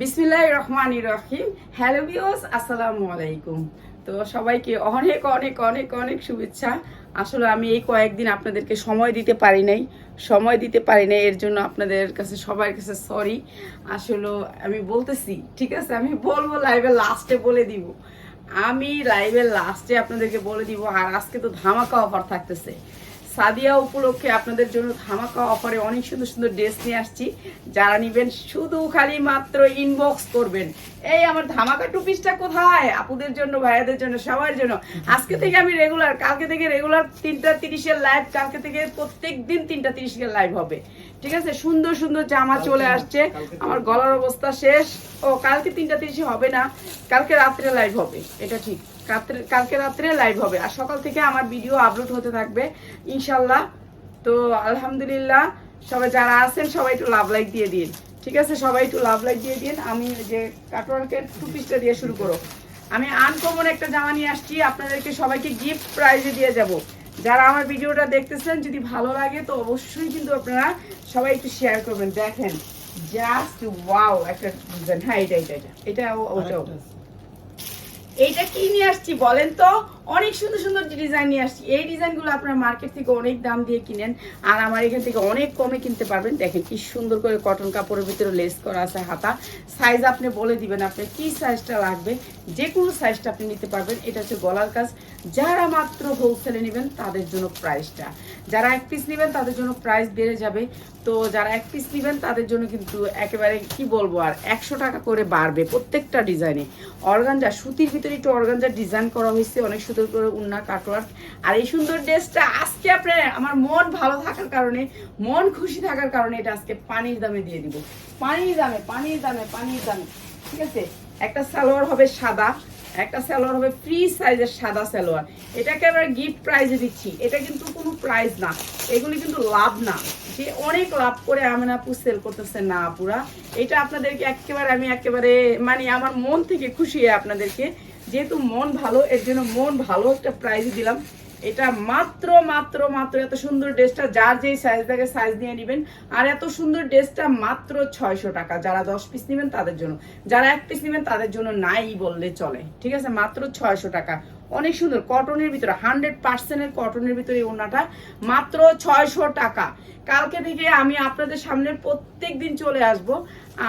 বিসমিল্লাহ রহমান রহিম। হ্যালো বিওস আসসালামু আলাইকুম। তো সবাইকে অনেক অনেক অনেক অনেক শুভেচ্ছা। আসলে আমি এই কয়েকদিন আপনাদেরকে সময় দিতে পারি নাই। সময় দিতে পারি নাই, এর জন্য আপনাদের কাছে, সবার কাছে সরি আসলে আমি বলতেছি, ঠিক আছে? আমি বলব লাইভের লাস্টে বলে দিব। আমি লাইভের লাস্টে আপনাদেরকে বলে দিব, আর আজকে তো ধামাকা অফার থাকতেছে। সাদিয়া উপলক্ষে আপনাদের জন্য ধামাকা অফারে অনেক সুন্দর সুন্দর ড্রেস নিয়ে আসছি। যারা নিবেন শুধু খালি মাত্র ইনবক্স করবেন। এই আমার ধামাকা টু পিসটা কোথায়? আপুদের জন্য ভাইয়াদের জন্য সবার জন্য। আজকে থেকে আমি রেগুলার কালকে থেকে রেগুলার তিনটা তিরিশের লাইভ কালকে থেকে প্রত্যেক দিন তিনটা তিরিশের লাইভ হবে। ঠিক আছে? সুন্দর সুন্দর জামা চলে আসছে। আমার গলার অবস্থা শেষ। ও কালকে তিনটা তিরিশে হবে না কালকে রাত্রে লাইভ হবে। এটা ঠিক। কালকে রাত্রে লাইভ হবে। আর সকাল থেকে আমার ভিডিও আপলোড হতে থাকবে ইনশাল্লাহ তো আলহামদুলিল্লাহ, সবাই যারা আছেন, সবাই একটু লাভ লাইক দিয়ে দিন। ঠিক আছে? সবাই একটু লাভ লাইক দিয়ে দিন। আমি যে কাটোয়ারকে টু পিসটা দিয়ে শুরু করো। আমি আনকমন একটা জামা নিয়ে আসছি। আপনাদেরকে সবাইকে গিফট প্রাইজে দিয়ে যাব। যারা আমার ভিডিওটা দেখতেছেন, যদি ভালো লাগে, তো অবশ্যই কিন্তু আপনারা সবাই একটু শেয়ার করবেন। দেখেন জাস্ট ওয়াও একটা হ্যাঁ এটা এটা এটা। এটা ওটাও। এইটা কি নিয়ে আসছি বলেন তো? অনেক সুন্দর সুন্দর ডিজাইন নিয়ে আসছি। এই ডিজাইনগুলো আপনারা মার্কেট থেকে অনেক দাম দিয়ে কিনেন আর আমার এখান থেকে অনেক কমে কিনতে পারবেন। দেখেন কি সুন্দর করে কটন কাপড়ের ভিতরে লেস করা আছে হাতা। সাইজ আপনি বলে দিবেন আপনি কি সাইজটা লাগবে যে কোনো সাইজটা আপনি নিতে পারবেন। এটা হচ্ছে গলার কাজ। যারা মাত্র হোলসেলে নেবেন, তাদের জন্য প্রাইসটা যারা এক পিস নেবেন, তাদের জন্য প্রাইস বেড়ে যাবে। তো যারা এক পিস নেবেন, তাদের জন্য কিন্তু একেবারে কি বলব আর, একশো টাকা করে বাড়বে প্রত্যেকটা ডিজাইনে অর্গানজা সুতির ভিতরে একটু অর্গানজার ডিজাইন করা হয়েছে, অনেক সুন্দর করে উন্না কাটওয়ার্ক আর এই সুন্দর ড্রেসটা আজকে আপনার, আমার মন ভালো থাকার কারণে, মন খুশি থাকার কারণে এটা আজকে পানির দামে দিয়ে দিব। পানির দামে পানির দামে পানির দামে, ঠিক আছে? একটা সালোয়ার হবে সাদা, একটা সালোয়ার হবে ফ্রি সাইজের সাদা সালোয়ার। এটাকে আমরা গিফট প্রাইজে দিচ্ছি। এটা কিন্তু কোনো প্রাইস না। এগুলি কিন্তু লাভ না। যে অনেক লাভ করে আমেন আপু সেল করতেছে না আপুরা। এটা আপনাদেরকে একেবারে, আমি একেবারে মানে আমার মন থেকে খুশি আপনাদেরকে যেহেতু মন ভালো, এর জন্য মন ভালো একটা প্রাইজ দিলাম। এটা মাত্র মাত্র মাত্র এত সুন্দর ড্রেসটা, যার যেই সাইজ থাকে সাইজ নিয়ে নেবেন। আর এত সুন্দর ড্রেসটা মাত্র ছয়শো টাকা। যারা দশ পিস নেবেন তাদের জন্য। যারা এক পিস নেবেন তাদের জন্য নাই বললে চলে। ঠিক আছে? মাত্র ছয়শো টাকা। অনেক সুন্দর। কটনের ভিতরে হান্ড্রেড পার্সেন্টের কটনের ভিতরে এই ওনাটা মাত্র ছয়শো টাকা। কালকে থেকে আমি আপনাদের সামনে প্রত্যেক দিন চলে আসব।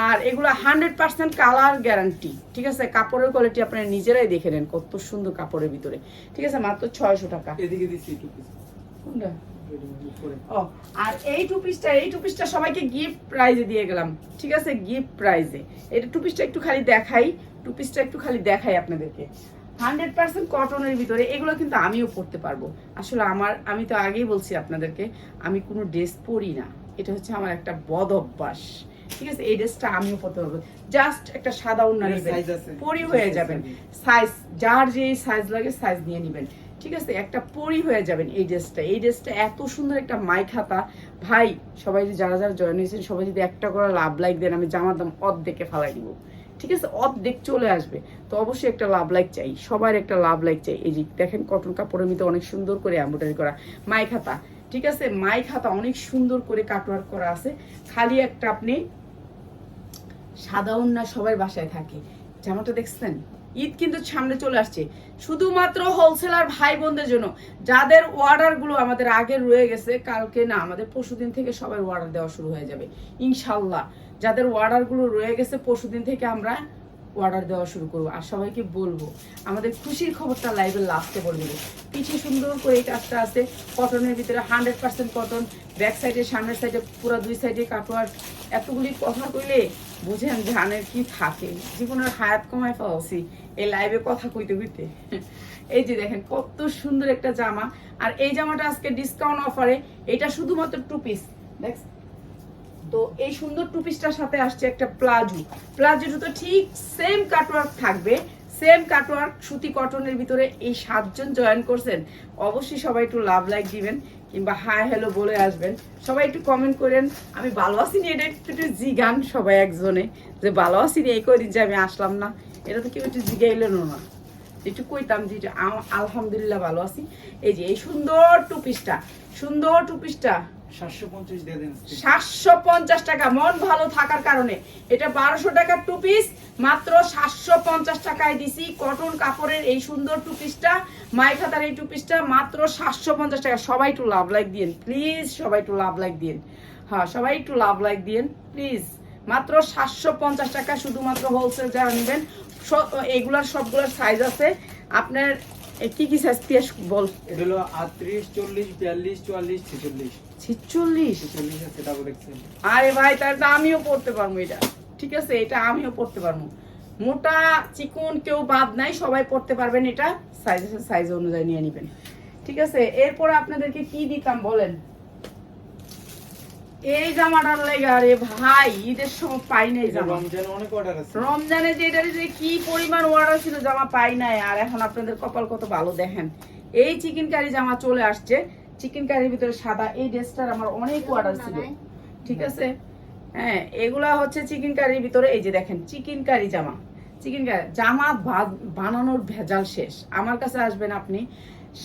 আর এগুলো হান্ড্রেড পার্সেন্ট কালার গ্যারান্টি ঠিক আছে? কাপড়ের কোয়ালিটি আপনারা নিজেরাই দেখে নেন কত সুন্দর কাপড়ের ভিতরে। ঠিক আছে মাত্র ছয়শো টাকা। এদিকে দিচ্ছি কোনটা? ও আর এই টু পিসটা এই টু পিসটা সবাইকে গিফট প্রাইজে দিয়ে গেলাম। ঠিক আছে গিফট প্রাইজে এটা টু পিসটা একটু খালি দেখাই টু পিসটা একটু খালি দেখাই আপনাদেরকে। হান্ড্রেড পার্সেন্ট কটনের ভিতরে এগুলো কিন্তু আমিও পরতে পারব। আসলে আমার আমি তো আগেই বলছি আপনাদেরকে আমি কোনো ড্রেস পরি না। এটা হচ্ছে আমার একটা বদ অভ্যাস। ঠিক আছে? এই ড্রেসটা আমিও পরতে পারব। জাস্ট একটা সাদা নেবেন। পরি হয়ে যাবেন। সাইজ যার যে সাইজ লাগে সাইজ নিয়ে নেবেন। ঠিক আছে? একটা পরি হয়ে যাবেন এই ড্রেসটা এই ড্রেসটা এত সুন্দর একটা মাইক হাতা ভাই সবাই যারা যারা জয়েন হয়েছেন সবাই যদি একটা করে লাভ লাইক দেন আমি জামার দাম অর্ধেকে ফালাই দিব। ঠিক আছে? অর্ধেক চলে আসবে। তো অবশ্যই একটা লাভ লাইক চাই। সবার একটা লাভ লাইক চাই। এই যে দেখেন কটন কাপড়ের মধ্যে অনেক সুন্দর করে এম্ব্রয়ডারি করা। মাইক হাতা ঠিক আছে? মাইক হাতা অনেক সুন্দর করে কাটওয়ার্ক করা আছে। খালি একটা আপনি সাদা উন্না সবাই বাসায় থাকে। জামাটা দেখছেন? ঈদ কিন্তু সামনে চলে আসছে। শুধুমাত্র হোলসেলার ভাই বোনদের জন্য। যাদের ওয়ার্ডারগুলো আমাদের আগে রয়ে গেছে, কালকে না, আমাদের পরশুদিন থেকে সবাই অর্ডার দেওয়া শুরু হয়ে যাবে। ইনশাল্লাহ যাদের ওয়ার্ডারগুলো রয়ে গেছে পরশুদিন থেকে আমরা অর্ডার দেওয়া শুরু করব আর সবাইকে বলব, আমাদের খুশির খবরটা লাইভের লাস্টে বলে দেবো। পিছিয়ে সুন্দর করে এই কাজটা আছে কটনের ভিতরে হান্ড্রেড পার্সেন্ট কটন ব্যাক সাইডে সামনের সাইডে পুরো দুই সাইডে কাটোয়ার এতগুলি কথা কইলে বুঝেন ধানের কি থাকে। জীবনের হায়াত কমায় পাওয়া উচিত এই লাইভে কথা কইতে কইতে। এই যে দেখেন, কত সুন্দর একটা জামা। আর এই জামাটা আজকে ডিসকাউন্ট অফারে এটা শুধুমাত্র টু পিস দেখ তো এই সুন্দর টু পিসটার সাথে আসছে একটা প্লাজো প্লাজো তো ঠিক সেম কাটওয়ার্ক থাকবে সেম কাটওয়ার্ক সুতি কটনের ভিতরে এই সাতজন জয়েন করছেন। অবশ্যই সবাই একটু লাভ লাইক দিবেন কিংবা হাই হ্যালো বলে আসবেন। সবাই একটু কমেন্ট করেন। আমি ভালো আছি নি এটা একটু একটু জিগান সবাই একজনে, যে ভালো আছি নি এই কদিন যে আমি আসলাম না। এটা তো কেউ একটু জিগাইলেনও না। একটু কইতাম যে আলহামদুলিল্লাহ ভালো আছি। এই যে, এই সুন্দর টুপিসটা সুন্দর টুপিসটা সাতশো পঞ্চাশ টাকা। মন ভালো থাকার কারণে। এটা বারোশো টাকার টু পিস মাত্র সাতশো পঞ্চাশ টাকায় দিছি। কটন কাপড়ের এই সুন্দর টু পিসটা মাই খাতার এই টু পিসটা মাত্র সাতশো পঞ্চাশ টাকা। সবাই একটু লাভ লাইক দিন প্লিজ সবাই একটু লাভ লাইক দিন হ্যাঁ সবাই একটু লাভ লাইক দিন প্লিজ মাত্র সাতশো পঞ্চাশ টাকা শুধুমাত্র হোলসেল যারা নেবেন এগুলার সবগুলোর সাইজ আছে। আপনার কি কি সাইজ বল। এটা হলো আটত্রিশ চল্লিশ বিয়াল্লিশ চুয়াল্লিশ ছেচল্লিশ। ছিচল্লিশ? আরে ভাই তাহলে তো আমিও পড়তে পারব এটা। ঠিক আছে এটা আমিও পড়তে পারব। মোটা চিকন কেউ বাদ নাই সবাই পড়তে পারবেন এটা। সাইজ সাইজ অনুযায়ী নিয়ে নেবেন। ঠিক আছে এরপর আপনাদেরকে কি দিতাম বলেন? এই জামাটার লেগে আরে ভাই ঈদের সময় পাই নাই জামা। রমজান যে এটার যে কি পরিমাণ অর্ডার ছিল জামা পাই নাই। আর এখন আপনাদের কপাল কত ভালো দেখেন। এই চিকেন কারি জামা চলে আসছে। চিকেন কারির ভিতরে সাদা এই ড্রেসটার আমার অনেক অর্ডার ছিল। ঠিক আছে? হ্যাঁ এগুলা হচ্ছে চিকেন কারির ভিতরে এই যে দেখেন চিকেন কারি জামা। চিকেন কারি জামা বানানোর ভেজাল শেষ। আমার কাছে আসবেন আপনি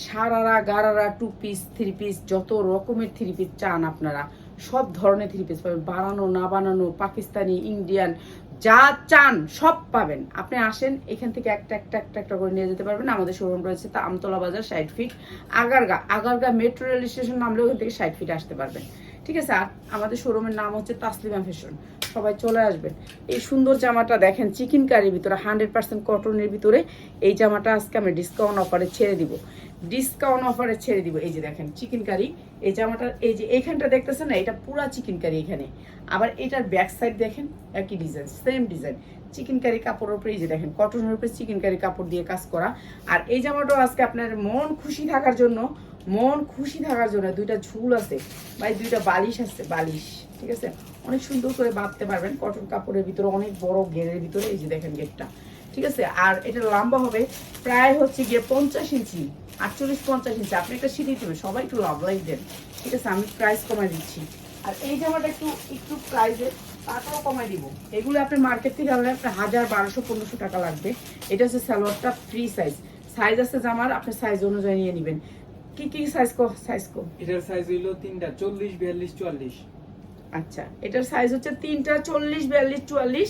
sharara gharara two piece three piece যত রকমের থ্রি পিস চান আপনারা সব ধরনের থ্রি পিস পাবেন। বানানো না বানানো পাকিস্তানি ইন্ডিয়ান যা চান সব পাবেন। আপনি আসেন, এখান থেকে একটা একটা একটা একটা করে নিয়ে যেতে পারবেন। আমাদের শোরুম রয়েছে তা আমতলা বাজার, ষাট feet Agargaon. Agargaon metro rail station নামলে ওখান থেকে ষাট ফিট আসতে পারবেন। ঠিক আছে? আর আমাদের শোরুমের নাম হচ্ছে তাসলিমা ফ্যাশন সবাই চলে আসবেন। এই সুন্দর জামাটা দেখেন, চিকেন কারির ভিতরে হান্ড্রেড পার্সেন্ট কটনের ভিতরে, এই জামাটা আজকে আমি ডিসকাউন্ট অফারে ছেড়ে দিব। ডিসকাউন্ট অফারে ছেড়ে দিব। এই যে দেখেন চিকেন কারি এই জামাটা, এই যে এইখানটা দেখতেছেন না, এটা পুরা চিকেন কারি এখানে। আবার এটার ব্যাক সাইড দেখেন, একই design same design chikankari কাপড়ের উপরে, এই যে দেখেন কটনের উপরে চিকেন কারি কাপড় দিয়ে কাজ করা। আর এই জামাটাও আজকে আপনার মন খুশি থাকার জন্য, মন খুশি থাকার জন্য দুইটা ঝুল আছে। ভাই, দুইটা বালিশ আছে, বালিশ, ঠিক আছে? অনেক সুন্দর করে বাঁধতে পারবেন কটন কাপড়ের ভিতরে, অনেক বড় গেরের ভিতরে, এই যে দেখেন গেটটা। ঠিক আছে? আর এটা লম্বা হবে প্রায় হচ্ছে গিয়ে পঞ্চাশ ইঞ্চি, আটচল্লিশ, পঞ্চাশ ইঞ্চি। আপনি একটা সিঁড়ি দেবেন, সবাই একটু লাভ লাইক দেন। ঠিক আছে? আমি প্রাইস কমাই দিচ্ছি। আর এই জামাটা একটু একটু প্রাইসে টাকাও কমাই দিব। এগুলো আপনি মার্কেট থেকে আনলে আপনার হাজার, বারোশো, পনেরোশো টাকা লাগবে। এটা হচ্ছে সালোয়ারটা ফ্রি সাইজ সাইজ আছে জামার, আপনি সাইজ অনুযায়ী নিয়ে নেবেন। কি কি সাইজ কো সাইজ কো? এটার সাইজ হইল তিনটা, চল্লিশ, বিয়াল্লিশ, চুয়াল্লিশ। আচ্ছা এটার সাইজ হচ্ছে তিনটা চল্লিশ বিয়াল্লিশ চুয়াল্লিশ।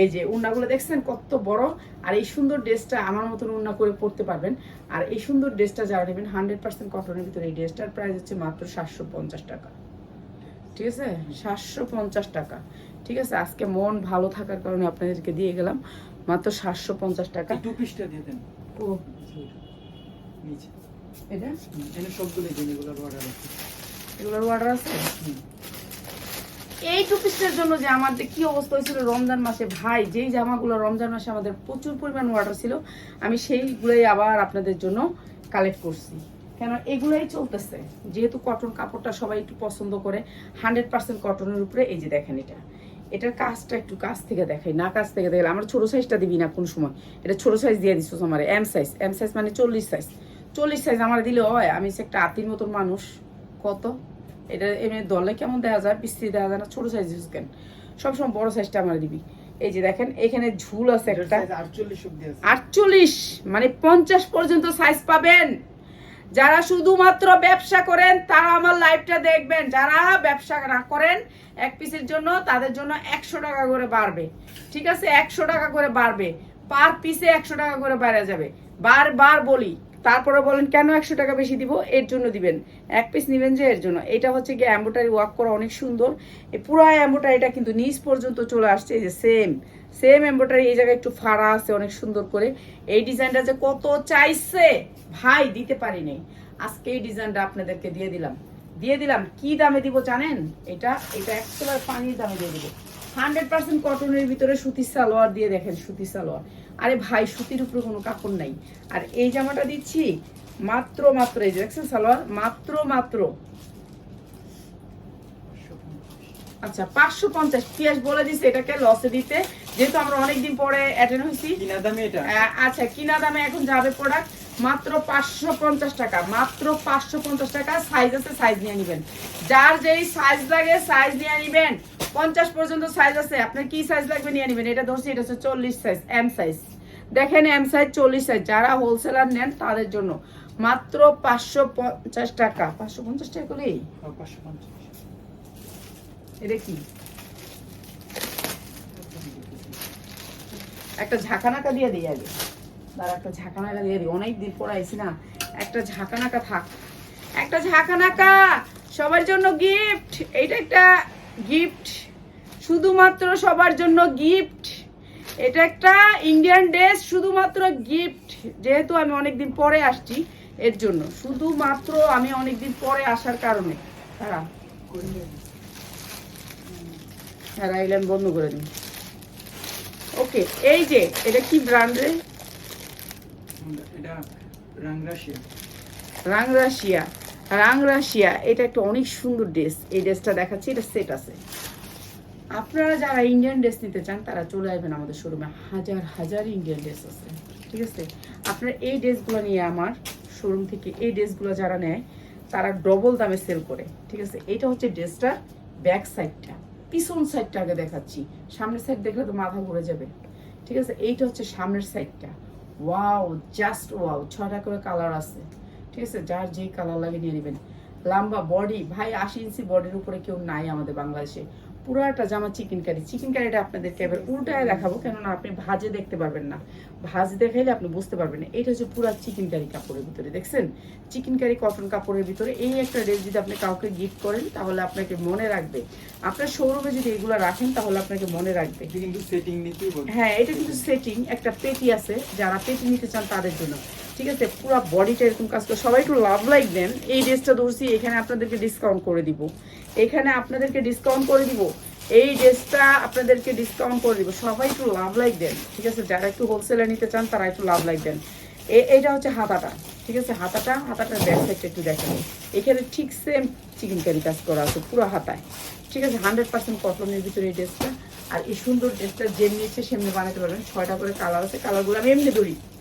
এই যে উন্নাগুলো দেখছেন কত বড়। আর এই সুন্দর ড্রেসটা আমার মতন উন্না করে পড়তে পারবেন। আর এই সুন্দর ড্রেসটা যারা নেবেন হান্ড্রেড পার্সেন্ট কটনের ভিতরে এই ড্রেসটার প্রাইস হচ্ছে মাত্র সাতশো পঞ্চাশ টাকা। ঠিক আছে? সাতশো পঞ্চাশ টাকা। ঠিক আছে? আজকে মন ভালো থাকার কারণে আপনাদেরকে দিয়ে গেলাম। মাত্র সাতশো পঞ্চাশ টাকা। টু পিসটা দিয়ে দেন। ও। এটা? সবগুলো এগুলোর অর্ডার আছে। এগুলোর অর্ডার আছে। এই টু পিসটার জন্য যে আমাদের কি অবস্থা হয়েছিল রমজান মাসে? ভাই, যেই জামাগুলো রমজান মাসে আমাদের প্রচুর পরিমাণ অর্ডার ছিল, আমি সেইগুলোই আবার আপনাদের জন্য কালেক্ট করছি। কেন? এগুলোই চলতেছে। যেহেতু কটন কাপড়টা সবাই একটু পছন্দ করে হান্ড্রেড পার্সেন্ট কটনের উপরে, এই যে দেখেন এটা। এটার কাজটা একটু কাছ থেকে দেখাই, না কাছ থেকে দেখলে। আমার ছোট সাইজটা দিবি না কোন সময়? এটা ছোট সাইজ দিয়ে দিচ্ছ আমার এম সাইজ এম সাইজ মানে চল্লিশ সাইজ চল্লিশ সাইজ আমার দিলে হয়। আমি একটা আতির মতন মানুষ। কত? এটা এমনি দলে কেমন দেখা যায় বিস্তৃতি দেখা যায় না ছোট সাইজ ইউজ কেন সবসময় বড় সাইজটা আমার দিবি। এই যে দেখেন এখানে ঝুল আছে একটা। আটচল্লিশ আটচল্লিশ মানে পঞ্চাশ পর্যন্ত সাইজ পাবেন। যারা শুধুমাত্র ব্যবসা করেন তারা আমার লাইভটা দেখবেন। যারা ব্যবসা না করেন এক পিসের জন্য তাদের জন্য একশো টাকা করে বাড়বে। ঠিক আছে? একশো টাকা করে বাড়বে। পার পিসে একশো টাকা করে বেড়ে যাবে। বারবার বলি তারপরে বলেন, কেন একশো টাকা বেশি দিব? এর জন্য দিবেন। এক পিস নেবেন যে এর জন্য। এটা হচ্ছে গিয়ে অ্যাম্বোটারি ওয়ার্ক করা অনেক সুন্দর। এই পুরো অ্যাম্বোটারিটা কিন্তু নিচ পর্যন্ত চলে আসছে, এই যে সেম সেম এমব্রয়ডারি এই জায়গায় একটু ফাড়া আছে অনেক সুন্দর করে। এই ডিজাইনটা যে কত চাইছে? ভাই, দিতে পারি নাই। আজকে এই ডিজাইনটা আপনাদেরকে দিয়ে দিলাম। দিয়ে দিলাম, কি দামে দিব জানেন? এটা এটা একেবারে পানির দামে দিয়ে দিব। হান্ড্রেড পার্সেন্ট কটনের ভিতরে সুতির সালোয়ার দিয়ে দেখেন, সুতির সালোয়ার। আরে ভাই সুতির উপরে কোনো কাপড় নাই। আর এই জামাটা দিচ্ছি মাত্র মাত্র এই যে দেখছেন সালোয়ার মাত্র মাত্র। আচ্ছা পাঁচশো পঞ্চাশ। পিয়াস বলে দিচ্ছে এটাকে লসে দিতে। যেহেতু আমরা অনেকদিন পরে অ্যাটেন্ড হয়েছি। কিনা দামে এটা? আচ্ছা কিনা দামে এখন যাবে প্রোডাক্ট মাত্র পাঁচশো পঞ্চাশ টাকা। মাত্র পাঁচশো পঞ্চাশ টাকা। সাইজ আছে সাইজ নিয়ে নিবেন। যার যেই সাইজ লাগে সাইজ নিয়ে নিবেন। পঞ্চাশ পর্যন্ত সাইজ আছে। আপনার কি সাইজ লাগবে নিয়ে নিবেন? এটা ধরছি এটা হচ্ছে চল্লিশ সাইজ এম সাইজ দেখেন এম সাইজ চল্লিশ সাইজ যারা হোলসেলার নেন তাদের জন্য। মাত্র পাঁচশো পঞ্চাশ টাকা। পাঁচশো পঞ্চাশ টাকা করেই হ্যাঁ, এটা কি? একটা ঝাঁকানাকা দিয়ে দিই আগে। দাঁড়া একটা ঝাঁকানাকা দিয়ে দিই। অনেক দিন পর আইছি না। একটা ঝাঁকানাকা থাক। একটা ঝাঁকানাকা! সবার জন্য গিফট এইটা একটা গিফট শুধুমাত্র সবার জন্য গিফট এটা একটা ইন্ডিয়ান ড্রেস শুধুমাত্র গিফট যেহেতু আমি অনেকদিন পরে আসছি এর জন্য। শুধুমাত্র আমি অনেকদিন পরে আসার কারণে। তারা হ্যাঁ আইল্যান্ড বন্ধ করে দিন ওকে এই যে এটা কি ব্র্যান্ডে এটা রাংরাশিয়া রাং রাশিয়া রাং রাশিয়া, এটা একটা অনেক সুন্দর ড্রেস। এই ড্রেসটা দেখাচ্ছি, এটা সেট আছে। আপনারা যারা ইন্ডিয়ান ড্রেস নিতে চান, তারা চলে আসবেন আমাদের শোরুমে হাজার হাজার ইন্ডিয়ান ড্রেস আছে, ঠিক আছে? আপনার এই ড্রেসগুলো নিয়ে আমার শোরুম থেকে এই ড্রেসগুলো যারা নেয়, তারা ডবল দামে সেল করে, ঠিক আছে? এটা হচ্ছে ড্রেসটার ব্যাক সাইডটা পিছন সাইডটা আগে দেখাচ্ছি। সামনের সাইড দেখলে তো মাথা ঘুরে যাবে, ঠিক আছে? এইটা হচ্ছে সামনের সাইডটা ওয়াও জাস্ট ওয়াও ছটা করে কালার আছে। ঠিক আছে যার যেই কালার লাগে নিয়ে নেবেন। লম্বা বডি ভাই আশি ইঞ্চি বডির উপরে কেউ নাই আমাদের বাংলাদেশে। পুরাটা জামা চিকেন কারি চিকেন কারিটা আপনাদেরকে এবার উল্টায় দেখাবো কেননা আপনি ভাজে দেখতে পারবেন না। ভাজ দেখাইলে আপনি বুঝতে পারবেন না। এটা হচ্ছে পুরা চিকেন কারি কাপড়ের ভিতরে দেখছেন? চিকেন কারি কটন কাপড়ের ভিতরে এই একটা ড্রেস যদি আপনি কাউকে গিফট করেন তাহলে আপনাকে মনে রাখবে। আপনার শোরুমে যদি এগুলো রাখেন তাহলে আপনাকে মনে রাখবে। কিন্তু সেটিং নিতেই হ্যাঁ এটা কিন্তু সেটিং একটা পেটি আছে। যারা পেটি নিতে চান তাদের জন্য। ঠিক আছে? পুরো বডিটা এরকম কাজ করে। সবাই একটু লাভ লাইক দেন। এই ড্রেসটা ধরছি, এখানে আপনাদেরকে ডিসকাউন্ট করে দিব। এখানে আপনাদেরকে ডিসকাউন্ট করে দিব। এই ড্রেসটা আপনাদেরকে ডিসকাউন্ট করে দিব। সবাই একটু লাভ লাইক দেন, ঠিক আছে? যারা একটু হোলসেলে নিতে চান, তারা একটু লাভ লাইক দেন। এ- এইটা হচ্ছে হাতাটা, ঠিক আছে? হাতাটা, হাতাটার ব্যাক সাইডটা একটু দেখেন। এখানে ঠিক সেম চিকেন কারি কাজ করা আছে, পুরো হাতায়। ঠিক আছে? হান্ড্রেড পার্সেন্ট কটনের ভিতরে এই ড্রেসটা আর এই সুন্দর ড্রেসটা যেমনি ইচ্ছে, সেমনি বানাতে পারবেন। ছয়টা করে কালার আছে। কালারগুলো আমি এমনি ধরি।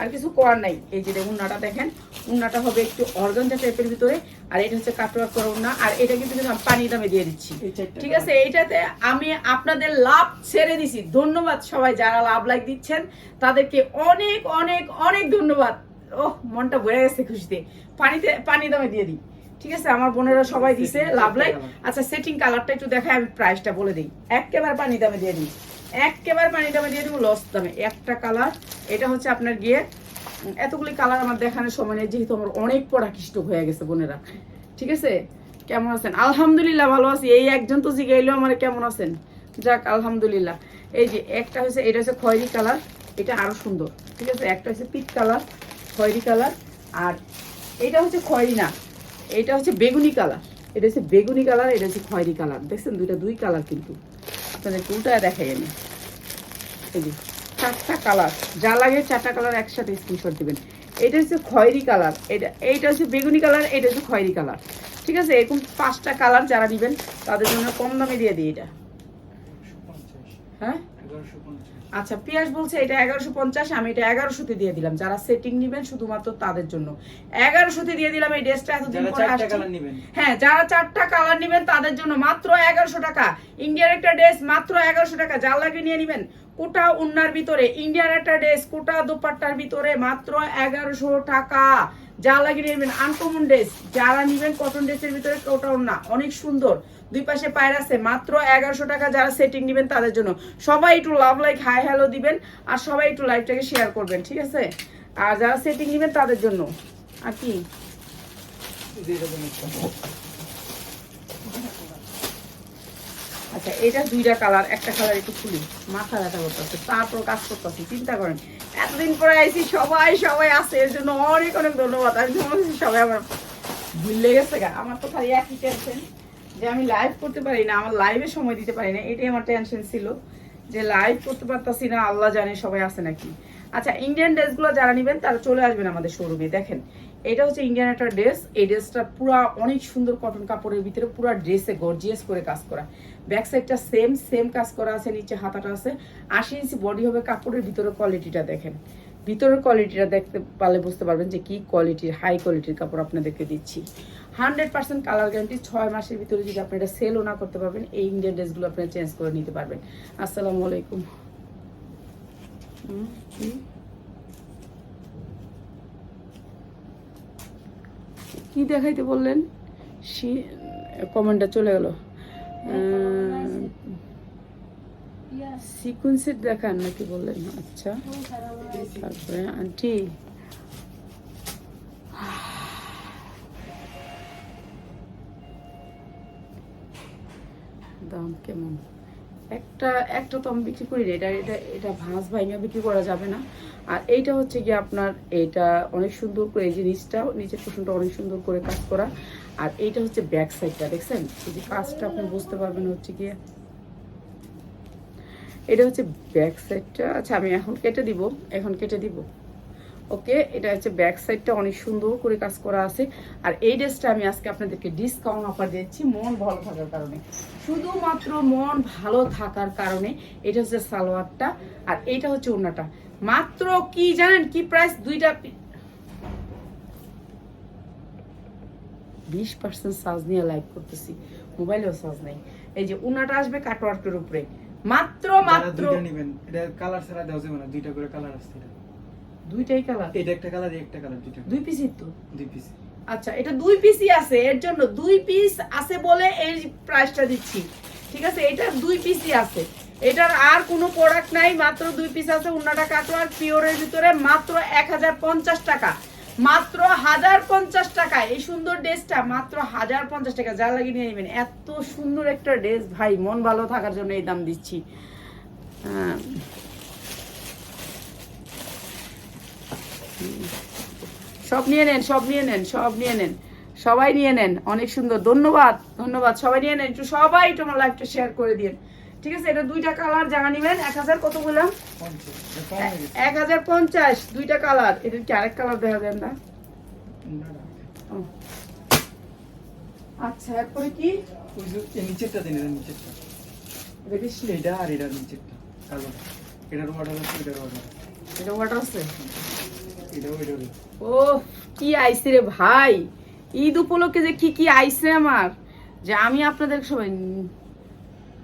আর কিছু করার নাই। এই যে দেখুন উন্নাটা দেখেন উন্নাটা হবে একটু অর্গানজা টাইপের ভিতরে আর এটা হচ্ছে কাটোয়া করা উন্না আর এটা কিন্তু আমি পানির দামে দিয়ে দিচ্ছি। ঠিক আছে? এইটাতে আমি আপনাদের লাভ ছেড়ে দিছি। ধন্যবাদ সবাই যারা লাভ লাইক দিচ্ছেন তাদেরকে অনেক অনেক অনেক ধন্যবাদ। ওহ মনটা ভরে গেছে খুশিতে। পানিতে পানি দামে দিয়ে দিই। ঠিক আছে? আমার বোনেরা সবাই দিছে লাভ লাইক। আচ্ছা সেটিং কালারটা একটু দেখায় আমি প্রাইসটা বলে দিই। একেবারে পানি দামে দিয়ে দিই। একেবারে পানি দামে দিয়ে দিব লস দামে। একটা কালার এটা হচ্ছে আপনার গিয়ে এতগুলি কালার আমার দেখানোর সময় নেই, যেহেতু আমার অনেক পড়াকৃষ্ট হয়ে গেছে বোনেরা। ঠিক আছে? কেমন আছেন? আলহামদুলিল্লাহ ভালো আছি। এই একজন তো জিগাইলো আমার, কেমন আছেন? যাক, আলহামদুলিল্লাহ। এই যে একটা হচ্ছে, এটা হচ্ছে খয়েরি কালার এটা আরও সুন্দর। ঠিক আছে? একটা হচ্ছে পিক কালার খয়েরি কালার আর এটা হচ্ছে খয়েরি না, এটা হচ্ছে বেগুনি কালার এটা হচ্ছে বেগুনি কালার এটা হচ্ছে খয়েরি কালার দেখছেন? দুইটা দুই কালার কিন্তু। আপনাদের উল্টায় দেখাই আমি। চারটা কালার, যা লাগে চারটা কালার একসাথে স্ক্রিনশট দিবেন। এটা হচ্ছে খয়েরি কালার, এটা, এইটা হচ্ছে বেগুনি কালার এটা হচ্ছে খয়েরি কালার। ঠিক আছে? এরকম পাঁচটা কালার যারা নেবেন তাদের জন্য কম দামে দিয়ে দিই এটা। হ্যাঁ? আচ্ছা পিয়াস বলছে এটা এগারোশো পঞ্চাশ আমি এটা এগারোশোতে দিয়ে দিলাম। যারা সেটিং নেবেন শুধুমাত্র তাদের জন্য। এগারোশোতে দিয়ে দিলাম এই ড্রেসটা এতদিন পরে আসছে। হ্যাঁ যারা চারটা কালার নেবেন তাদের জন্য মাত্র এগারোশো টাকা। ইন্ডিয়ার একটা ড্রেস মাত্র এগারোশো টাকা। যার লাগে নিয়ে নেবেন। কোটা উন্নার ভিতরে ইন্ডিয়ার একটা ড্রেস কোটা দোপাট্টার ভিতরে মাত্র এগারোশো টাকা। যা লাগে নিয়ে নেবেন। আনকমন ড্রেস যারা নেবেন কটন ড্রেসের ভিতরে কোটা না, অনেক সুন্দর। দুই পাশে পায়ের আছে, মাত্র এগারোশো টাকা যারা সেটিং নেবেন তাদের জন্য। সবাই একটু লাভ লাইক হাই হ্যালো দিবেন, আর সবাই একটু লাইভটাকে শেয়ার করবেন, ঠিক আছে? আর যারা সেটিং নেবেন তাদের জন্য। আর কি দিয়ে দেবেন একটা আচ্ছা এটা দুইটা কালার একটা কালার একটু খুলি। মাথা ব্যথা করতেছে, তারপর কাজ করতেছি, চিন্তা করেন। এতদিন পরে আইসি সবাই সবাই আছে, এর জন্য অনেক অনেক ধন্যবাদ। আমি সবাই আমার ভুলে গেছে গা। আমার তো খালি একই টেনশন যে আমি লাইভ করতে পারি না, আমার লাইভে সময় দিতে পারি না, এটাই আমার টেনশন ছিল। যে লাইভ করতে পারতাছি না, আল্লাহ জানে সবাই আছে নাকি। আচ্ছা ইন্ডিয়ান ড্রেসগুলো যারা নেবেন, তারা চলে আসবেন আমাদের শোরুমে দেখেন এটা হচ্ছে ইন্ডিয়ান একটা ড্রেস এই ড্রেসটা পুরা অনেক সুন্দর কটন কাপড়ের ভিতরে পুরা ড্রেসে গর্জিয়াস করে কাজ করা। ব্যাক সাইডটা সেম সেম কাজ করা আছে নিচে হাতাটা আছে। আশি ইঞ্চি বডি হবে কাপড়ের ভিতরে কোয়ালিটিটা দেখেন। ভিতরের কোয়ালিটিটা দেখতে পারলে বুঝতে পারবেন যে কি কোয়ালিটির হাই কোয়ালিটির কাপড় আপনাদেরকে দিচ্ছি। হান্ড্রেড পার্সেন্ট কালার গ্যারান্টি ছয় মাসের ভিতরে যদি আপনি এটা সেলও না করতে পারবেন এই ইন্ডিয়ান ড্রেসগুলো আপনারা চেঞ্জ করে নিতে পারবেন। আসসালামু আলাইকুম। হুম হুম, কি? দেখাইতে বললেন? কমেন্টটা চলে গেল। সিকুয়েন্সের দেখান নাকি বললেন? আচ্ছা। তারপরে আন্টি। দাম কেমন? একটা একটা তো আমি বিক্রি করি এটা এটা এটা ভাঁজ ভাইঙা বিক্রি করা যাবে না। আর এইটা হচ্ছে কি আপনার, এটা অনেক সুন্দর করে এই জিনিসটা, নিচের কুসুমটা অনেক সুন্দর করে কাজ করা। আর এইটা হচ্ছে ব্যাক সাইডটা, দেখছেন? এই যে কাজটা আপনি বুঝতে পারবেন হচ্ছে গিয়ে। এটা হচ্ছে ব্যাক সাইডটা। আচ্ছা আমি এখন কেটে দিব, এখন কেটে দিব। ওকে এটা হচ্ছে ব্যাক সাইডটা অনেক সুন্দর করে কাজ করা আছে। আর এই ড্রেসটা আমি আজকে আপনাদেরকে ডিসকাউন্ট অফার দিচ্ছি মন ভালো থাকার কারণে। শুধুমাত্র মন ভালো থাকার কারণে এটা হচ্ছে সালোয়ারটা আর এইটা হচ্ছে ওড়নাটা। মাত্র কি জানেন কি প্রাইস দুইটা বিশ পার্সেন্ট সাজ নিয়ে লাইভ করতেছি। মোবাইলেও সাজ নেই। এই যে উনাটা আসবে কাটওয়ার্কের উপরে। মাত্র মাত্র নেবেন এটা কালার ছাড়া দেওয়া যাবে না দুইটা করে কালার আসছে এটা। দুইটাই কালার এটা একটা কালার একটা কালার দুইটা দুই পিসের তো? দুই পিস আচ্ছা এটা দুই পিসই আছে এর জন্য দুই পিস আছে বলে এই প্রাইসটা দিচ্ছি। ঠিক আছে এটা দুই পিসই আছে। এটার আর কোনো প্রোডাক্ট নাই মাত্র দুই পিস আছে উন্নাটা কাটোয়ার পিওরের ভিতরে মাত্র এক হাজার পঞ্চাশ টাকা। মাত্র হাজার পঞ্চাশ টাকা এই সুন্দর ড্রেসটা মাত্র হাজার পঞ্চাশ টাকা। যা লাগিয়ে নিয়ে নেবেন। এত সুন্দর একটা ড্রেস ভাই মন ভালো থাকার জন্য এই দাম দিচ্ছি। হ্যাঁ সব নিয়ে নেন সব নিয়ে নেন সব নিয়ে নেন। সবাই নিয়ে নেন অনেক সুন্দর। ধন্যবাদ ধন্যবাদ। সবাই নিয়ে নেন একটু সবাই একটু আমার লাইফটা শেয়ার করে দিন ঠিক আছে এটা দুইটা কালার জায়গা নিবেন। এক হাজার কত বললাম? এটা এক হাজার পঞ্চাশ দুইটা কালার এটা কি আরেক কালার দেখা যায় না। আচ্ছা এরপরে কি? নিচেরটা দিন এটা নিচেরটা। এটা কি? এটা আর এটার নিচেরটা? কালোটা এটার অর্ডার আছে এটার অর্ডার এটা ওয়াটার আছে? ও কি আইছে রে ভাই? ঈদ উপলক্ষে যে কি কি আইছে আমার? যে আমি আপনাদের সবাই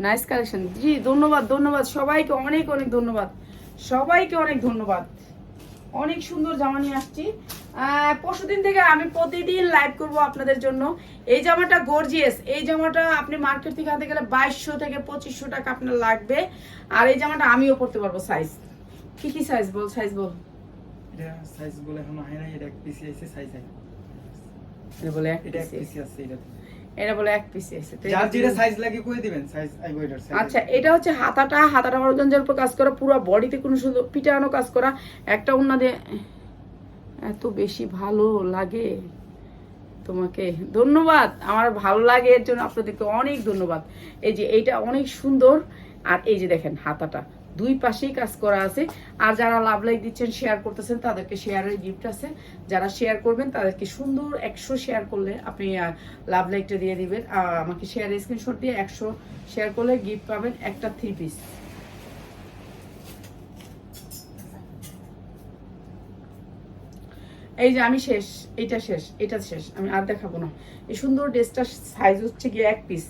নাইস কালেকশন জি, ধন্যবাদ ধন্যবাদ। সবাইকে অনেক অনেক ধন্যবাদ। সবাইকে অনেক ধন্যবাদ। অনেক সুন্দর জামা নিয়ে আসছি। পরশুদিন থেকে আমি প্রতিদিন লাইভ করব আপনাদের জন্য। এই জামাটা গর্জিয়াস এই জামাটা আপনি মার্কেট থেকে আনতে গেলে বাইশশো থেকে পঁচিশশো টাকা আপনার লাগবে। আর এই জামাটা আমিও পড়তে পারব সাইজ কি কি সাইজ বল সাইজ বল। এটা সাইজ বলে এখনও হয় না এটা এক পিস আছে সাইজ আছে এটা বলে এক এটা এক piece পিস আছে এটা এটা বলে এক পিস আছে। যার যেটা সাইজ লাগে কই দিবেন সাইজ আইবো এটার size আচ্ছা এটা হচ্ছে হাতাটা হাতাটা অর্গানজার উপর কাজ করা পুরো বডিতে কোনো শুধু পিটানো কাজ করা। একটা দিয়ে এত বেশি ভালো লাগে তোমাকে। ধন্যবাদ আমার ভালো লাগে এর জন্য আপনাদেরকে অনেক ধন্যবাদ। এই যে এইটা অনেক সুন্দর আর এই যে দেখেন হাতাটা। দুই পাশেই কাজ করা আছে। আর যারা লাভ লাইক দিচ্ছেন শেয়ার করতেছেন, তাদেরকে শেয়ারের গিফট আছে। যারা শেয়ার করবেন, তাদেরকে সুন্দর একশো শেয়ার করলে আপনি লাভ লাইকটা দিয়ে দিবেন। আমাকে শেয়ারের স্ক্রিনশট দিয়ে একশো শেয়ার করলে গিফট পাবেন একটা থ্রি পিস এই যে আমি শেষ এটা শেষ এটা শেষ, আমি আর দেখাবো না। এই সুন্দর ড্রেসটার সাইজ হচ্ছে গিয়ে এক পিস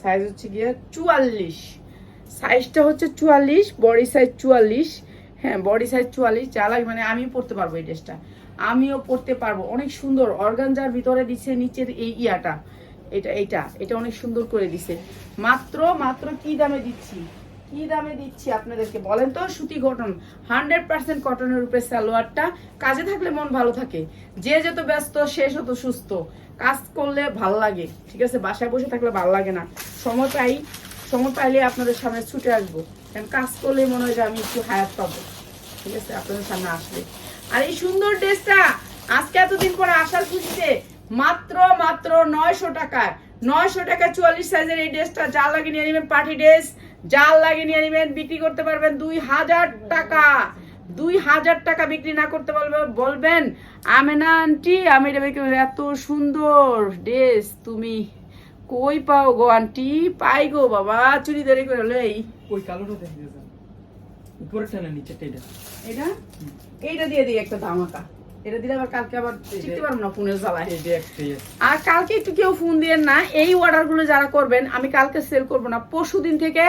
সাইজ হচ্ছে গিয়ে চুয়াল্লিশ। সাইজটা হচ্ছে চুয়াল্লিশ, বডি সাইজ চুয়াল্লিশ। হ্যাঁ বডি সাইজ চুয়াল্লিশ, যা লাগে মানে আমিও পরতে পারব এই ড্রেসটা। আমিও পরতে পারব। অনেক সুন্দর, অর্গানজার ভিতরে দিচ্ছে নিচের এই ইয়াটা। এটা এটা এটা অনেক সুন্দর করে দিছে। মাত্র মাত্র কি দামে দিচ্ছি? কি দামে দিচ্ছি আপনাদেরকে? বলেন তো, সুতি কটন। হান্ড্রেড পার্সেন্ট কটনের উপরে সালোয়ারটা। কাজে থাকলে মন ভালো থাকে। যে যত ব্যস্ত শেষ হতো সুস্থ। কাজ করলে ভালো লাগে, ঠিক আছে? বাসায় বসে থাকলে ভালো লাগে না। সময় পাই সময় পাইলে আপনাদের সামনে ছুটে আসব। কারণ কাজ করলে মনে হয় যে আমি একটু হায়াত পাবো। ঠিক আছে? আপনাদের সামনে আসলে। আর এই সুন্দর ড্রেসটা আজকে এতদিন পরে আসার খুশিতে মাত্র মাত্র নয়শো টাকায়। নয়শো টাকা চুয়াল্লিশ সাইজের এই ড্রেসটা যা লাগে নিয়ে নেবেন পার্টি ড্রেস জাল লাগিয়ে নিয়ে নেবেন বিক্রি করতে পারবেন দুই হাজার টাকা। দুই হাজার টাকা বিক্রি না করতে পারবে বলবেন, আমেনা আন্টি, আমি এটা এত সুন্দর ড্রেস তুমি। কই পাও গো আন্টি? পাই গো বাবা চুরি ধরে করে লই। ওই কালোটা দেখে যান উপরে টানে নিচে এটা এটা এইটা দিয়ে দিই একটা ধামাকা। এটা দিলে আবার কালকে আবার শিখতে পারব না ফোনের জ্বালায়। আছে আর কালকে একটু কেউ ফোন দিয়েন না এই অর্ডারগুলো যারা করবেন আমি কালকে সেল করব না। পরশু দিন থেকে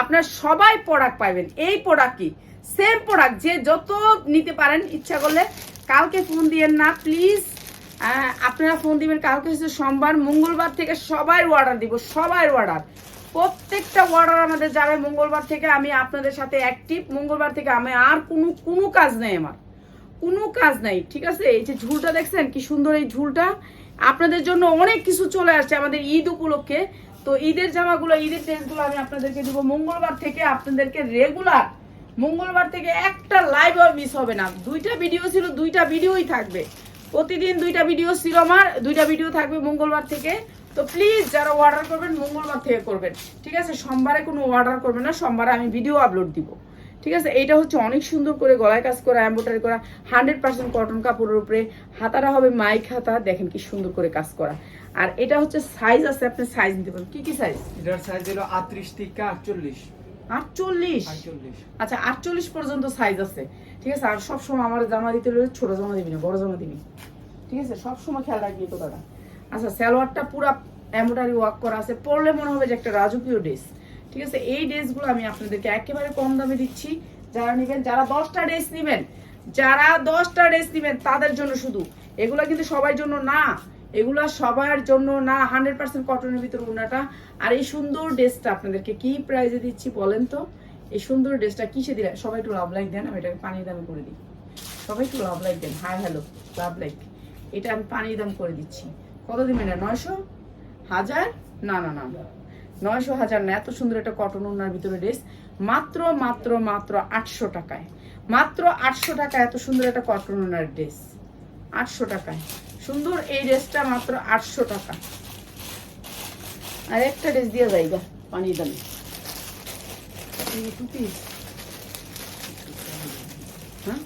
আপনার সবাই প্রোডাক্ট পাবেন এই প্রোডাক্ট কি? সেম প্রোডাক্ট যে যত নিতে পারেন ইচ্ছা করলে। কালকে ফোন দিয়েন না প্লিজ আপনারা ফোন দিবেন, কালকে হচ্ছে সোমবার, মঙ্গলবার থেকে সবাই অর্ডার দিব, সবাই অর্ডার প্রত্যেকটা অর্ডার আমাদের যাবে মঙ্গলবার থেকে, আমি আপনাদের সাথে অ্যাক্টিভ মঙ্গলবার থেকে আমি আর কোনো কোনো কাজ নেই আমার। কোনো কাজ নাই, ঠিক আছে? এই যে ঝুলটা দেখছেন, কি সুন্দর এই ঝুলটা। আপনাদের জন্য অনেক কিছু চলে আসছে আমাদের ঈদ উপলক্ষে। তো ঈদের জামাগুলো, ঈদের ড্রেসগুলো আমি আপনাদেরকে দিব। মঙ্গলবার থেকে আপনাদেরকে রেগুলার মঙ্গলবার থেকে একটা লাইভও মিস হবে না। দুইটা ভিডিও ছিল, দুইটা ভিডিওই থাকবে। প্রতিদিন দুইটা ভিডিও ছিল আমার, দুইটা ভিডিও থাকবে মঙ্গলবার থেকে। তো প্লিজ যারা অর্ডার করবেন, মঙ্গলবার থেকে করবেন। ঠিক আছে? সোমবারে কোনো অর্ডার করবেন না, সোমবারে আমি ভিডিও আপলোড দিব। ঠিক আছে? এইটা হচ্ছে অনেক সুন্দর করে গলায় কাজ করা এম্ব্রয়ডারি করা হান্ড্রেড পার্সেন্ট কটন কাপড়ের উপরে। হাতাটা হবে মাইক হাতা, দেখেন কি সুন্দর করে কাজ করা। আর এটা হচ্ছে সাইজ আছে, আপনি সাইজ নিতে পারেন। কি কি সাইজ এটার সাইজ হলো আটত্রিশ থেকে আটচল্লিশ। আটচল্লিশ? আচ্ছা আটচল্লিশ পর্যন্ত সাইজ আছে। ঠিক আছে? আর সবসময় আমার জামা দিতে হলে ছোট জামা দিবি না বড় জামা দিবি। ঠিক আছে? সবসময় খেয়াল রাখবি দাদা আচ্ছা সালোয়ারটা পুরা এমব্রয়ডারি ওয়ার্ক করা আছে। পরলে মনে হবে যে একটা রাজকীয় ড্রেস ঠিক আছে? এই ড্রেসগুলো আমি আপনাদেরকে একেবারে কম দামে দিচ্ছি। যারা নেবেন যারা দশটা ড্রেস নেবেন যারা দশটা ড্রেস নেবেন তাদের জন্য শুধু। এগুলো কিন্তু সবার জন্য না। এগুলা সবার জন্য না হান্ড্রেড পার্সেন্ট কটনের ভিতরে উনাটা আর এই সুন্দর ড্রেসটা আপনাদেরকে কি প্রাইজে দিচ্ছি বলেন তো? এই সুন্দর ড্রেসটা কিসে দিলে সবাই একটু লাভ লাইক দেন, আমি এটাকে পানির দামে করে দিই। সবাই একটু লাভ লাইক দেন। হাই হ্যালো লাভ লাইক এটা আমি পানির দাম করে দিচ্ছি। কত দিবেন না নয়শো? হাজার? না না না না। নয়শো হাজার না, এত সুন্দর একটা কটন ওনার ভিতরে ড্রেস মাত্র মাত্র মাত্র আটশো টাকায়। মাত্র আটশো টাকা এত সুন্দর একটা কটন ওনার ড্রেস আটশো টাকায়। সুন্দর, এই ড্রেসটা মাত্র আটশো টাকা। আর একটা ড্রেস দিয়ে যাই গা পানির দামে। হ্যাঁ?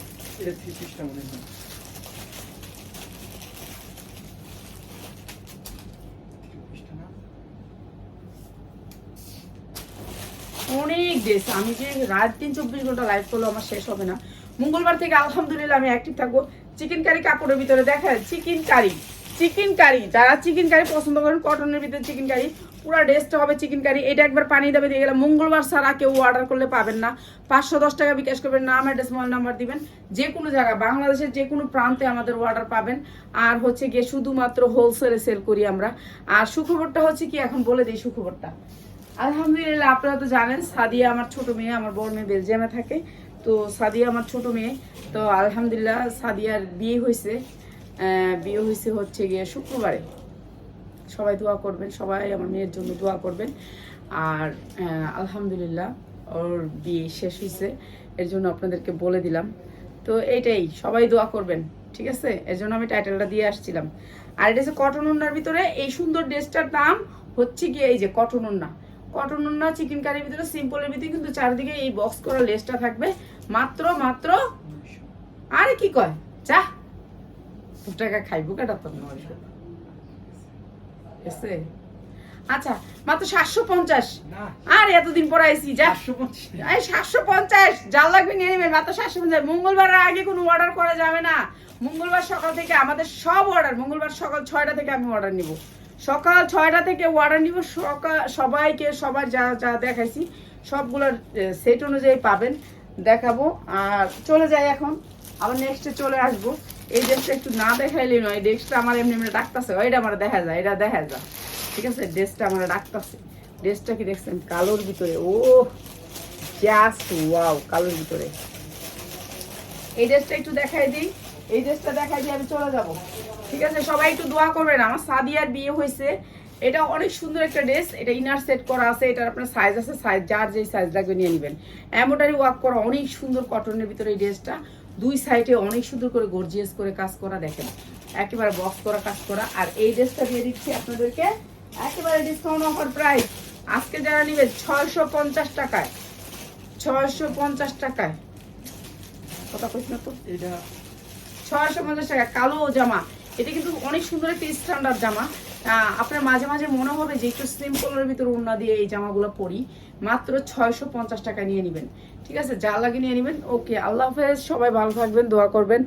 অনেক ড্রেস। আমি যে রাত দিন চব্বিশ ঘণ্টা লাইভ করল আমার শেষ হবে না। মঙ্গলবার থেকে আলহামদুলিল্লাহ আমি অ্যাক্টিভ থাকব। চিকেন কারি কাপড়ের ভিতরে দেখা চিকেন কারি চিকেন কারি যারা চিকেন কারি পছন্দ করেন কটনের ভিতরে চিকেন কারি পুরো ড্রেসটা হবে চিকেন কারি এটা একবার পানি দামে দিয়ে গেলে মঙ্গলবার ছাড়া কেউ অর্ডার করলে পাবেন না। পাঁচশো দশ টাকা বিকাশ করবেন, নাম অ্যাড্রেস মোবাইল নাম্বার দিবেন। যে কোনো জায়গা বাংলাদেশের যে কোনো প্রান্তে আমাদের অর্ডার পাবেন। আর হচ্ছে গিয়ে শুধুমাত্র হোলসেলে সেল করি আমরা। আর সুখবরটা হচ্ছে কি, এখন বলে দিই সুখবরটা। আলহামদুলিল্লাহ, আপনারা তো জানেন, সাদিয়া আমার ছোট মেয়ে, আমার বড় মেয়ে বেলজিয়ামে থাকে। তো সাদিয়া আমার ছোট মেয়ে। তো আলহামদুলিল্লাহ সাদিয়ার বিয়ে হয়েছে। বিয়ে হয়েছে হচ্ছে গিয়ে শুক্রবারে। সবাই দোয়া করবেন, সবাই আমার মেয়ের জন্য দোয়া করবেন। আর আলহামদুলিল্লাহ ওর বিয়ে শেষ হয়েছে। এর জন্য আপনাদেরকে বলে দিলাম। তো এইটাই, সবাই দোয়া করবেন, ঠিক আছে? এর জন্য আমি টাইটেলটা দিয়ে আসছিলাম। আর এটা হচ্ছে কটন উন্নার ভিতরে এই সুন্দর ড্রেসটার দাম হচ্ছে গিয়ে এই যে কটন উন্না। কটন উন্না, চিকেন কারির ভিতরে, সিম্পলের ভিতরে কিন্তু চারদিকে এই বক্স করা লেসটা থাকবে। মাত্র মাত্র। আরে কি কয়? চা টাকা খাইবো কেটা তো এসে? আচ্ছা মাত্র সাতশো পঞ্চাশ। আর এতদিন পর আইসি যা। সাতশো পঞ্চাশ। যা লাগবে নিয়ে নেবেন মাত্র সাতশো পঞ্চাশ। মঙ্গলবার আগে কোনো অর্ডার করা যাবে না। মঙ্গলবার সকাল থেকে আমাদের সব অর্ডার মঙ্গলবার সকাল ছয়টা থেকে আমি অর্ডার নিব। সকাল ছয়টা থেকে অর্ডার নিব। সকাল সবাইকে সবার যা যা দেখাইছি সবগুলোর সেট অনুযায়ী পাবেন। দেখাবো। আর চলে যাই এখন। আবার নেক্সটে চলে আসব। এই ড্রেসটা একটু না দেখাইলে নয়। ড্রেসটা আমার এমনি এমনি ডাকতেছে। ওইটা আমার দেখা যায়, এটা দেখা যায়। ঠিক আছে? ড্রেসটা আমার ডাকতেছে। ড্রেসটা কি দেখছেন? কালোর ভিতরে। ও জাস্ট ওয়াও কালোর ভিতরে। এই ড্রেসটা একটু দেখাই দিই। এই ড্রেসটা দেখাই দিয়ে আমি চলে যাব। ঠিক আছে? সবাই একটু দোয়া করবেন। আমার সাদিয়ার বিয়ে হয়েছে। এটা অনেক সুন্দর একটা ড্রেস এটা ইনার সেট করা আছে এটার আপনার সাইজ আছে সাইজ যার যেই সাইজ লাগবে নিয়ে নেবেন। এমব্রয়ডারি ওয়ার্ক করা অনেক সুন্দর কটনের ভিতরে এই ড্রেসটা। দুই সাইডে অনেক সুন্দর করে গর্জিয়াস করে কাজ করা দেখেন। একেবারে বক্স করা কাজ করা। আর এই ড্রেসটা দিয়ে দিচ্ছি আপনাদেরকে একেবারে ডিসকাউন্ট অফার প্রাইস আজকে যারা নেবেন ছয়শো পঞ্চাশ টাকায় ছয়শো পঞ্চাশ টাকায়। কথা কইস না তো? এটা ছয়শো পঞ্চাশ টাকা কালো জামা। এটা কিন্তু অনেক সুন্দর একটা স্ট্যান্ডার্ড জামা। আপনার মাঝে মাঝে মনে হবে যে একটু স্লিম কলারের ভিতরে উন্না দিয়ে এই জামাগুলো পরি। মাত্র ছয়শো পঞ্চাশ টাকা নিয়ে নেবেন। ঠিক আছে? যা লাগে নিয়ে নেবেন। ওকে আল্লাহ হাফেজ। সবাই ভালো থাকবেন, দোয়া করবেন।